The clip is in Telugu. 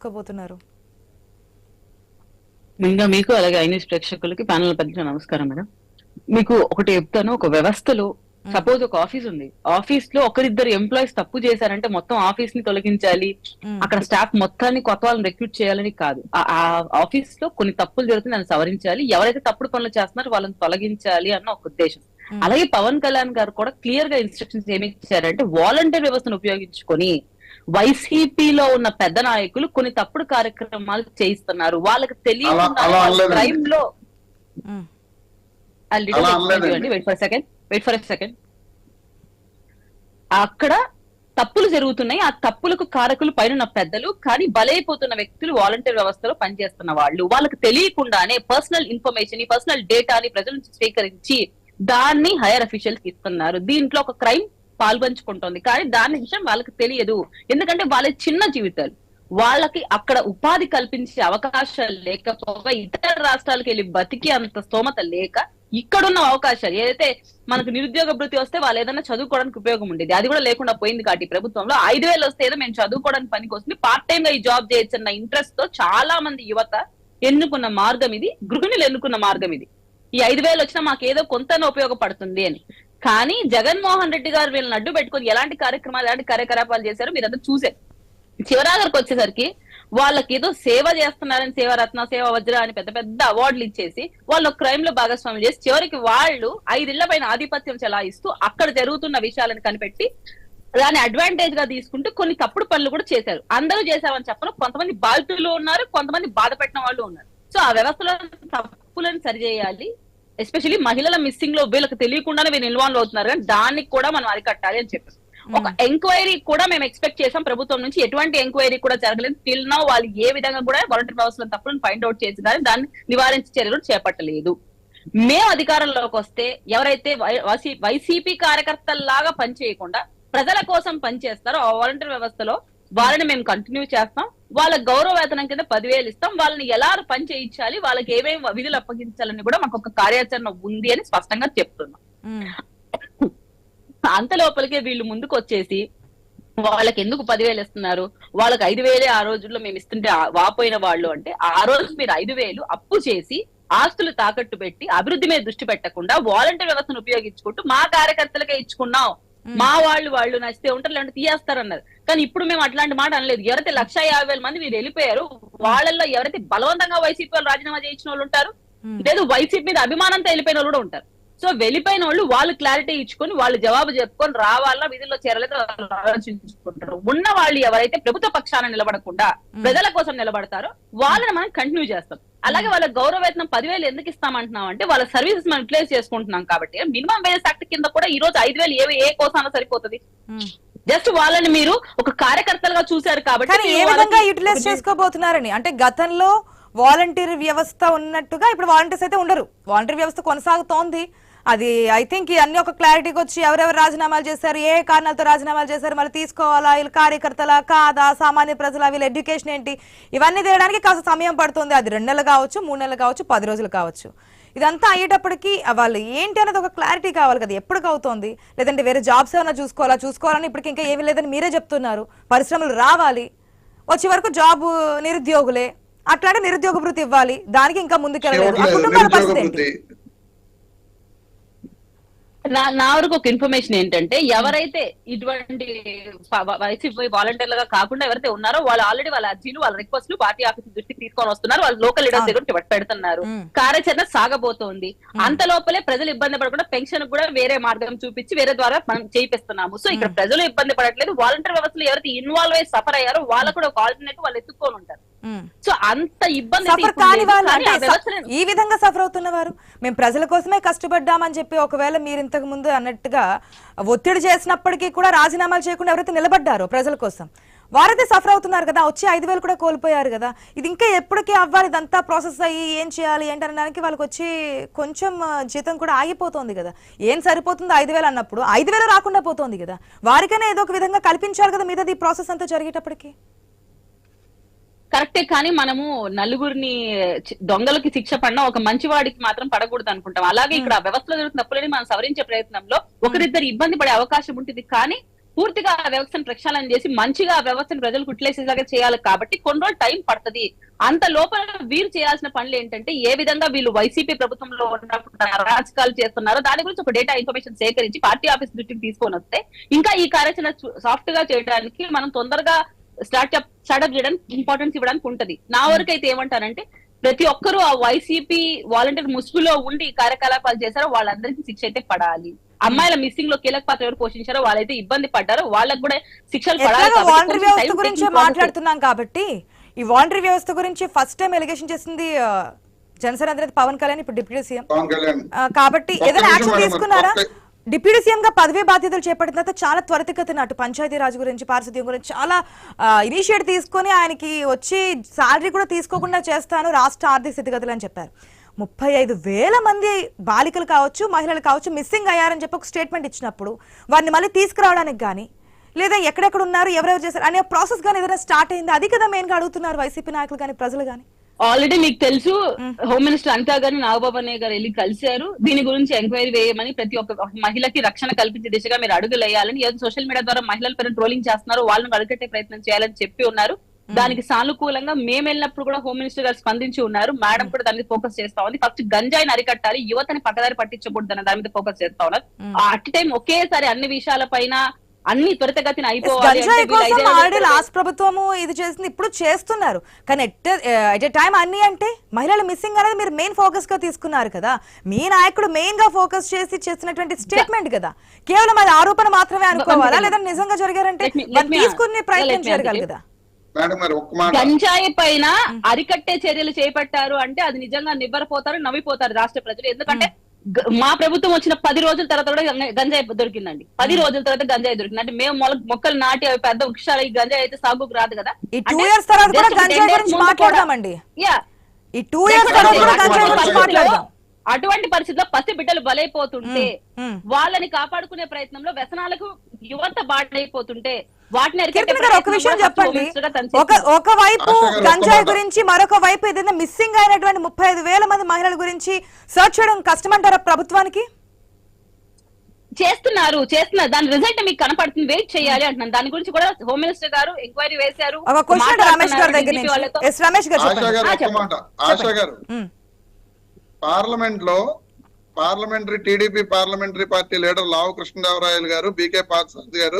చేసుకోబోతున్నారు ముందుగా మీకు అలాగే ఐన్యూస్ ప్రేక్షకులకి ప్యానల్ పెద్ద నమస్కారం మేడం. మీకు ఒకటి చెప్తాను ఒక వ్యవస్థలో సపోజ్ ఒక ఆఫీస్ ఉంది. ఆఫీస్లో ఒకరిద్దరు ఎంప్లాయీస్ తప్పు చేశారంటే మొత్తం ఆఫీస్ని తొలగించాలి. అక్కడ స్టాఫ్ మొత్తాన్ని కొత్త వాళ్ళని రిక్రూట్ చేయాలని కాదు. ఆ- ఆఫీస్లో కొన్ని తప్పులు జరుగుతుంది దాన్ని సవరించాలి. ఎవరైతే తప్పుడు పనులు చేస్తున్నారో వాళ్ళని తొలగించాలి అన్న ఒక ఉద్దేశం. అలాగే పవన్ కళ్యాణ్ గారు కూడా క్లియర్గా ఇన్స్ట్రక్షన్స్ ఏమి ఇచ్చారంటే వాలంటీర్ వ్యవస్థను ఉపయోగించుకొని వైసీపీలో ఉన్న పెద్ద నాయకులు కొన్ని తప్పుడు కార్యక్రమాలు చేయిస్తున్నారు. వాళ్ళకి తెలియకుండా. క్రైమ్లో. Wait for second wait for second అక్కడ తప్పులు జరుగుతున్నాయి. ఆ తప్పులకు కారకులు పైన పెద్దలు కానీ బలైపోతున్న వ్యక్తులు వాలంటీర్ వ్యవస్థలో పనిచేస్తున్న వాళ్ళు. వాళ్ళకి తెలియకుండానే పర్సనల్ ఇన్ఫర్మేషన్ పర్సనల్ డేటాని ప్రజల నుంచి స్వీకరించి దాన్ని హైయర్ అఫీషియల్స్ ఇస్తున్నారు. దీంట్లో ఒక క్రైమ్ పాల్పంచుకుంటోంది. కానీ దాని విషయం వాళ్ళకి తెలియదు. ఎందుకంటే వాళ్ళ చిన్న జీవితాలు. వాళ్ళకి అక్కడ ఉపాధి కల్పించే అవకాశాలు లేకపోగా ఇతర రాష్ట్రాలకు వెళ్ళి బతికి అంత స్తోమత లేక ఇక్కడున్న అవకాశాలు. ఏదైతే మనకు నిరుద్యోగ వృత్తి వస్తే వాళ్ళు ఏదైనా చదువుకోవడానికి ఉపయోగం ఉండేది. అది కూడా లేకుండా పోయింది కాబట్టి ప్రభుత్వంలో ఐదు వేలు వస్తే ఏదో మేము చదువుకోవడానికి పనికి వస్తుంది. పార్ట్ టైం గా ఈ జాబ్ చేయొచ్చు అన్న ఇంట్రెస్ట్తో చాలా మంది యువత ఎన్నుకున్న మార్గం ఇది. గృహిణులు ఎన్నుకున్న మార్గం ఇది. ఈ ఐదు వేలు వచ్చినా మాకు ఏదో కొంత ఉపయోగపడుతుంది అని. కానీ జగన్మోహన్ రెడ్డి గారు వీళ్ళని అడ్డు పెట్టుకొని ఎలాంటి కార్యక్రమాలు ఎలాంటి కార్యకలాపాలు చేశారో మీరందరూ చూసారు చివరాగరికి వచ్చేసరికి వాళ్ళకి ఏదో సేవ చేస్తున్నారని సేవరత్న సేవ వజ్ర అని పెద్ద పెద్ద అవార్డులు ఇచ్చేసి వాళ్ళు క్రైమ్లో భాగస్వామ్యం చేసి చివరికి వాళ్ళు ఐదిళ్ళ పైన ఆధిపత్యం చెలాయిస్తూ అక్కడ జరుగుతున్న విషయాలను కనిపెట్టి దాన్ని అడ్వాంటేజ్గా తీసుకుంటూ కొన్ని తప్పుడు పనులు కూడా చేశారు. అందరూ చేశామని చెప్పను. కొంతమంది బాధితులు ఉన్నారు కొంతమంది బాధపెట్టిన వాళ్ళు ఉన్నారు. సో ఆ వ్యవస్థలో తప్పులను సరిచేయాలి. ఎస్పెషల్లీ మహిళల మిస్సింగ్లో వీళ్ళకి తెలియకుండానే వీళ్ళు ఇన్వాల్వ్ అవుతున్నారు. కానీ దానికి కూడా మనం అరికట్టాలి అని చెప్పారు. ఒక ఎంక్వైరీ కూడా మేము ఎక్స్పెక్ట్ చేసాం ప్రభుత్వం నుంచి. ఎటువంటి ఎంక్వైరీ కూడా జరగలేదు. టిల్ నౌ వాళ్ళు ఏ విధంగా కూడా వాలంటీర్ వ్యవస్థలో తప్పులను ఫైండ్ అవుట్ చేసి కానీ దాన్ని నివారించే చర్యలు చేపట్టలేదు. మేము అధికారంలోకి వస్తే ఎవరైతే వైసీపీ కార్యకర్తల్లాగా పనిచేయకుండా ప్రజల కోసం పనిచేస్తారో ఆ వాలంటీర్ వ్యవస్థలో వాళ్ళని మేము కంటిన్యూ చేస్తాం. వాళ్ళ గౌరవ వేతనం కింద పదివేలు ఇస్తాం. వాళ్ళని ఎలా పని చేయించాలి? వాళ్ళకి ఏమేమి విధులు అప్పగించాలని కూడా మాకు ఒక కార్యాచరణ ఉంది అని స్పష్టంగా చెప్తున్నాం. అంత లోపలికే వీళ్ళు ముందుకు వచ్చేసి వాళ్ళకి ఎందుకు పదివేలు ఇస్తున్నారు? వాళ్ళకి ఐదు వేలే ఆ రోజుల్లో మేము ఇస్తుంటే వాపోయిన వాళ్ళు అంటే ఆ రోజు మీరు ఐదు వేలు అప్పు చేసి ఆస్తులు తాకట్టు పెట్టి అభివృద్ధి మీద దృష్టి పెట్టకుండా వాలంటీర్ వ్యవస్థను ఉపయోగించుకుంటూ మా కార్యకర్తలకే ఇచ్చుకున్నాం. మా వాళ్ళు వాళ్ళు నచ్చితే ఉంటారు లేదంటే తీయేస్తారన్నారు. కానీ ఇప్పుడు మేము అట్లాంటి మాట అనలేదు. ఎవరైతే లక్ష యాభై వేల మంది మీరు వెళ్ళిపోయారు వాళ్ళల్లో ఎవరైతే బలవంతంగా వైసీపీ వాళ్ళు రాజీనామా చేయించిన వాళ్ళు ఉంటారు. లేదు వైసీపీ మీద అభిమానంతో వెళ్ళిపోయిన వాళ్ళు కూడా ఉంటారు. సో వెళ్ళిపోయిన వాళ్ళు వాళ్ళు క్లారిటీ ఇచ్చుకొని వాళ్ళు జవాబు చెప్పుకొని రావాలా విధుల్లో చేరలేదు ఆలోచించుకుంటారు. ఉన్న వాళ్ళు ఎవరైతే ప్రభుత్వ పక్షాన నిలబడకుండా ప్రజల కోసం నిలబడతారో వాళ్ళని మనం కంటిన్యూ చేస్తాం. అలాగే వాళ్ళ గౌరవ వేతనం పదివేలు ఎందుకు ఇస్తామంటున్నాం అంటే వాళ్ళ సర్వీసెస్ మనం రిప్లేస్ చేసుకుంటున్నాం కాబట్టి. మినిమం వేజెస్ యాక్ట్ కింద కూడా ఈ రోజు ఐదు వేలు ఏ ఏ కోసాన సరిపోతుంది. జస్ట్ వాళ్ళని మీరు ఒక కార్యకర్తలుగా చూశారు కాబట్టి ఏ విధంగా యూటిలైజ్ చేసుకోబోతున్నారని? అంటే గతంలో వాలంటీర్ వ్యవస్థ ఉన్నట్టుగా ఇప్పుడు వాలంటీర్స్ అయితే ఉండరు. వాలంటీర్ వ్యవస్థ కొనసాగుతోంది. అది ఐ థింక్ అన్ని ఒక క్లారిటీకి వచ్చి ఎవరెవరు రాజీనామాలు చేశారు ఏ కారణాలతో రాజీనామాలు చేశారు మళ్ళీ తీసుకోవాలా వీళ్ళు కార్యకర్తల కాదా సామాన్య ప్రజల వీళ్ళ ఎడ్యుకేషన్ ఏంటి? ఇవన్నీ తీయడానికి కాస్త సమయం పడుతుంది. అది రెండు నెలలు కావచ్చు మూడు నెలలు కావచ్చు పది రోజులు కావచ్చు. ఇదంతా అయ్యేటప్పటికి వాళ్ళు ఏంటి అనేది ఒక క్లారిటీ కావాలి కదా. ఎప్పటికి అవుతోంది? లేదంటే వేరే జాబ్స్ ఏమైనా చూసుకోవాలా? చూసుకోవాలని ఇప్పటికి ఇంకా ఏమీ లేదని మీరే చెప్తున్నారు. పరిశ్రమలు రావాలి. వచ్చే వరకు జాబ్ నిరుద్యోగులే. అట్లాంటి నిరుద్యోగ భృతి ఇవ్వాలి. దానికి ఇంకా ముందుకెళ్ళలేదు. ఆ కుటుంబాల పరిస్థితి ఏంటి? వృత్తి నా నా వరకు ఒక ఇన్ఫర్మేషన్ ఏంటంటే ఎవరైతే ఇటువంటి వైసీపీ వాలంటీర్లుగా కాకుండా ఎవరైతే ఉన్నారో వాళ్ళు ఆల్రెడీ వాళ్ళ అర్జీలు వాళ్ళ రిక్వెస్ట్లు పార్టీ ఆఫీస్ దృష్టికి తీసుకొని వస్తున్నారు. వాళ్ళు లోకల్ లీడర్స్ దగ్గర పెడుతున్నారు. కార్యాచరణ సాగబోతోంది. అంత లోపలే ప్రజలు ఇబ్బంది పడకుండా పెన్షన్ కూడా వేరే మార్గం చూపించి వేరే ద్వారా మనం చేయిస్తున్నాము సో ఇక్కడ ప్రజలు ఇబ్బంది పడట్లేదు. వాలంటీర్ వ్యవస్థలో ఎవరైతే ఇన్వాల్వ్ అయ్యి సఫర్ అయ్యారో వాళ్ళకు కూడా ఒక ఆల్టర్నేటివ్ వాళ్ళు ఎత్తుకొని ఉంటారు. సో అంత ఇబ్బంది ఈ విధంగా సఫర్ అవుతున్న వారు. మేము ప్రజల కోసమే కష్టపడ్డామని చెప్పి ఒకవేళ మీరు ఇంతకు ముందు అన్నట్టుగా ఒత్తిడి చేసినప్పటికీ కూడా రాజీనామాలు చేయకుండా ఎవరైతే నిలబడ్డారో ప్రజల కోసం వారైతే సఫర్ అవుతున్నారు కదా. వచ్చి ఐదు వేలు కూడా కోల్పోయారు కదా. ఇది ఇంకా ఎప్పటికీ అవ్వాలి. ఇదంతా ప్రాసెస్ అయ్యి ఏం చేయాలి ఏంటనడానికి వాళ్ళకి వచ్చి కొంచెం జీతం కూడా ఆగిపోతుంది కదా. ఏం సరిపోతుంది ఐదు వేలు అన్నప్పుడు? ఐదు వేలు రాకుండా పోతుంది కదా. వారికైనా ఏదో ఒక విధంగా కల్పించాలి కదా మీద ఈ ప్రాసెస్ అంతా జరిగేటప్పటికి. కరెక్టే కానీ మనము నలుగురిని దొంగలకి శిక్ష పడినా ఒక మంచి వాడికి మాత్రం పడకూడదు అనుకుంటాం. అలాగే ఇక్కడ ఆ వ్యవస్థలో జరుగుతున్న తప్పులని మనం సవరించే ప్రయత్నంలో ఒకరిద్దరు ఇబ్బంది పడే అవకాశం ఉంటుంది. కానీ పూర్తిగా ఆ వ్యవస్థను ప్రక్షాళన చేసి మంచిగా ఆ వ్యవస్థను ప్రజలు కుట్లేసేలాగా చేయాలి కాబట్టి కొన్ని రోజులు టైం పడుతుంది. అంత లోపల వీరు చేయాల్సిన పనులు ఏంటంటే ఏ విధంగా వీళ్ళు వైసీపీ ప్రభుత్వంలో ఉన్నప్పుడు అరాచకాలు చేస్తున్నారో దాని గురించి ఒక డేటా ఇన్ఫర్మేషన్ సేకరించి పార్టీ ఆఫీస్ దృష్టికి తీసుకొని వస్తే ఇంకా ఈ కార్యాచరణ సాఫ్ట్గా చేయడానికి మనం తొందరగా స్టార్ట్అప్ స్టార్ట్అప్ చేయడానికి ఇంపార్టెన్స్ ఇవ్వడానికి ఉంటది. నా వరకు అయితే ఏమంటారంటే ప్రతి ఒక్కరూ ఆ వైసీపీ వాలంటీర్ ముసుగులో ఉండి కార్యకలాపాలు చేశారో వాళ్ళందరికీ శిక్ష అయితే పడాలి. అమ్మాయిల మిస్సింగ్లో కీలక పాత్ర ఎవరు పోషించారో వాళ్ళైతే ఇబ్బంది పడ్డారో వాళ్ళకి కూడా శిక్షలు పడాలి గురించి. మాట్లాడుతున్నాం కాబట్టి ఈ వాలంటరీ వ్యవస్థ గురించి ఫస్ట్ టైం ఎలిగేషన్ చేసింది జనసేన అధినేత పవన్ కళ్యాణ్ ఇప్పుడు డిప్యూటీ సీఎం. పవన్ కళ్యాణ్. ఆ, కాబట్టి ఏదైనా యాక్షన్ తీసుకున్నారా? డిప్యూటీ సీఎంగా పదవీ బాధ్యతలు చేపట్టిన తర్వాత చాలా త్వరితగతిన అటు పంచాయతీరాజ్ గురించి పారిశుద్ధ్యం గురించి చాలా ఇనిషియేట్ తీసుకొని ఆయనకి వచ్చి శాలరీ కూడా తీసుకోకుండా చేస్తాను రాష్ట్ర ఆర్థిక స్థితిగతులు అని చెప్పారు. ముప్పై ఐదు వేల మంది బాలికలు కావచ్చు మహిళలు కావచ్చు మిస్సింగ్ అయ్యారని చెప్పి ఒక స్టేట్మెంట్ ఇచ్చినప్పుడు వారిని మళ్ళీ తీసుకురావడానికి కానీ లేదా ఎక్కడెక్కడ ఉన్నారు ఎవరెవరు చేశారు అనే ప్రాసెస్ కానీ ఏదైనా స్టార్ట్ అయింది? అది కదా మెయిన్గా అడుగుతున్నారు వైసీపీ నాయకులు కానీ ప్రజలు కానీ ఆల్రెడీ మీకు తెలుసు హోమ్ మినిస్టర్ అనితా గారిని నాగబాబు అన్నయ్య గారు వెళ్ళి కలిశారు. దీని గురించి ఎంక్వైరీ వేయమని ప్రతి ఒక్క మహిళకి రక్షణ కల్పించే దిశగా మీరు అడుగులు వేయాలని ఏదో సోషల్ మీడియా ద్వారా మహిళల పేరు ట్రోలింగ్ చేస్తున్నారు వాళ్ళని అడుగట్టే ప్రయత్నం చేయాలని చెప్పి ఉన్నారు. దానికి సానుకూలంగా మేము వెళ్ళినప్పుడు కూడా హోమ్ మినిస్టర్ గారు స్పందించి ఉన్నారు. మేడం కూడా దాని మీద ఫోకస్ చేస్తా ఉంది. ఫస్ట్ గంజాయిని అరికట్టాలి యువతని పక్కదారి పట్టించకూడదు అన్న దాని మీద ఫోకస్ చేస్తా ఉన్నారు. అట్ టైం ఒకేసారి అన్ని విషయాల పైన అన్ని త్వరితగతిన అయిపోవాలి ఆల్రెడీ లాస్ట్ ప్రభుత్వము ఇది చేసింది. ఇప్పుడు చేస్తున్నారు. కానీ ఎట్ ఎట్ ఎ టైం అన్ని అంటే మహిళల మిస్సింగ్ అనేది మీరు మెయిన్ ఫోకస్గా తీసుకున్నారు కదా. మీ నాయకుడు మెయిన్గా ఫోకస్ చేసి చేస్తున్నటువంటి స్టేట్మెంట్ కదా. కేవలం అది ఆరోపణ మాత్రమే అనుకోవాలా? లేదా నిజంగా జరిగారంటే తీసుకునే ప్రయత్నం answer. కదా. గంజాయి పైన అరికట్టే చర్యలు చేపట్టారు అంటే అది నిజంగా నివ్వరపోతారు నవ్విపోతారు రాష్ట్ర ప్రజలు. ఎందుకంటే గ- మా ప్రభుత్వం వచ్చిన పది రోజుల తర్వాత కూడా గంజాయి- దొరికిందండి. పది రోజుల తర్వాత గంజాయి దొరికింది. అంటే మేము మొక్కలు నాటి అవి పెద్ద వృక్షాలు ఈ గంజాయి అయితే సాగుకు రాదు కదా. ఈ టూ ఇయర్స్ తర్వాత కూడా just ఒక గంజాయి 10 days గురించి ముందు కూడా- మాట్లాడదామండి. Yeah. ఈ టూ ఇయర్స్ తర్వాత కూడా అటువంటి పరిస్థితుల్లో పసి బిడ్డలు బలైపోతుంటే. వాళ్ళని కాపాడుకునే ప్రయత్నంలో వ్యసనాలకు యువత బాటైపోతుంటే వాటిని ఒక విషయం చెప్పండి. ఒక వైపు గంజాయి. గురించి మరొక వైపు ఏదైనా మిస్సింగ్ అయినటువంటి ముప్పై ఐదు వేల మంది మహిళల గురించి సర్చ్ చేయడం కష్టమంటారా ప్రభుత్వానికి? చేస్తున్నారు చేస్తున్నారు. దాని రిజల్ట్ మీకు కనపడుతుంది. వెయిట్ చేయాలి అంటున్నాను. దాని గురించి కూడా హోమ్ మినిస్టర్ గారు ఎంక్వైరీ వేశారు. పార్లమెంట్లో parliamentary TDP parliamentary party leader Lavu Krishnadevarayalu garu BK Parthasarathi గారు